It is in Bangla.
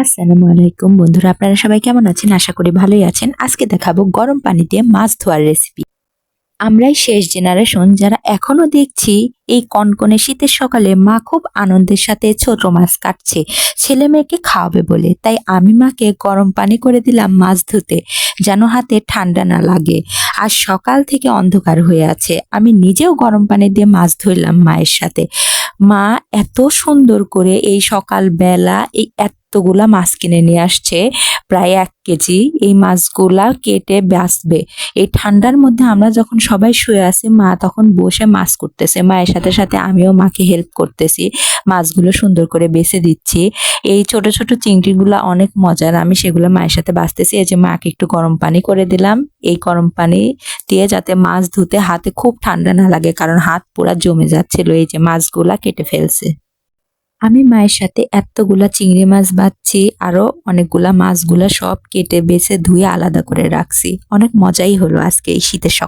আসসালামু আলাইকুম বন্ধুরা, আপনারা সবাই কেমন আছেন? আশা করি ভালোই আছেন। আজকে দেখাবো গরম পানি দিয়ে মাছ ধোয়ার রেসিপি আমরাই শেষ জেনারেশন যারা এখনও দেখছি এই কনকনে শীতের সকালে মা খুব আনন্দের সাথে ছোট মাছ কাটছে, ছেলে মেয়েকে খাওয়াবে বলে। তাই আমি মাকে গরম পানি করে দিলাম মাছ ধুতে, যেন হাতে ঠান্ডা না লাগে। আর সকাল থেকে অন্ধকার হয়ে আছে। আমি নিজেও গরম পানি দিয়ে মাছ ধরলাম মায়ের সাথে। মা এত সুন্দর করে এই সকাল বেলা এই এতগুলা মাছ কিনে নিয়ে আসছে, প্রায় এক কেজি। এই মাছগুলা কেটে বাঁচবে। এই ঠান্ডার মধ্যে আমরা যখন সবাই শুয়ে আছি, মা তখন বসে মাছ করতেছে। মায়ের সাথে সাথে আমিও মাকে হেল্প করতেছি। মাছগুলো সুন্দর করে বেছে দিচ্ছি। এই ছোট ছোট চিংড়িগুলো অনেক মজার। আমি সেগুলো মায়ের সাথে বাঁচতেছি। এই যে মাকে একটু গরম পানি করে দিলাম। এই গরম পানি দিয়ে যাতে মাছ ধুতে হাতে খুব ঠান্ডা না লাগে, কারণ হাত পুরা জমে যাচ্ছিল। এই যে মাছগুলা কেটে ফেলছে। আমি মায়ের সাথে এতগুলা চিংড়ি মাছ বাচ্ছি আরও অনেকগুলা মাছগুলা সব কেটে বেছে ধুয়ে আলাদা করে রাখছি। অনেক মজাই হলো আজকে এই শীতের সকাল।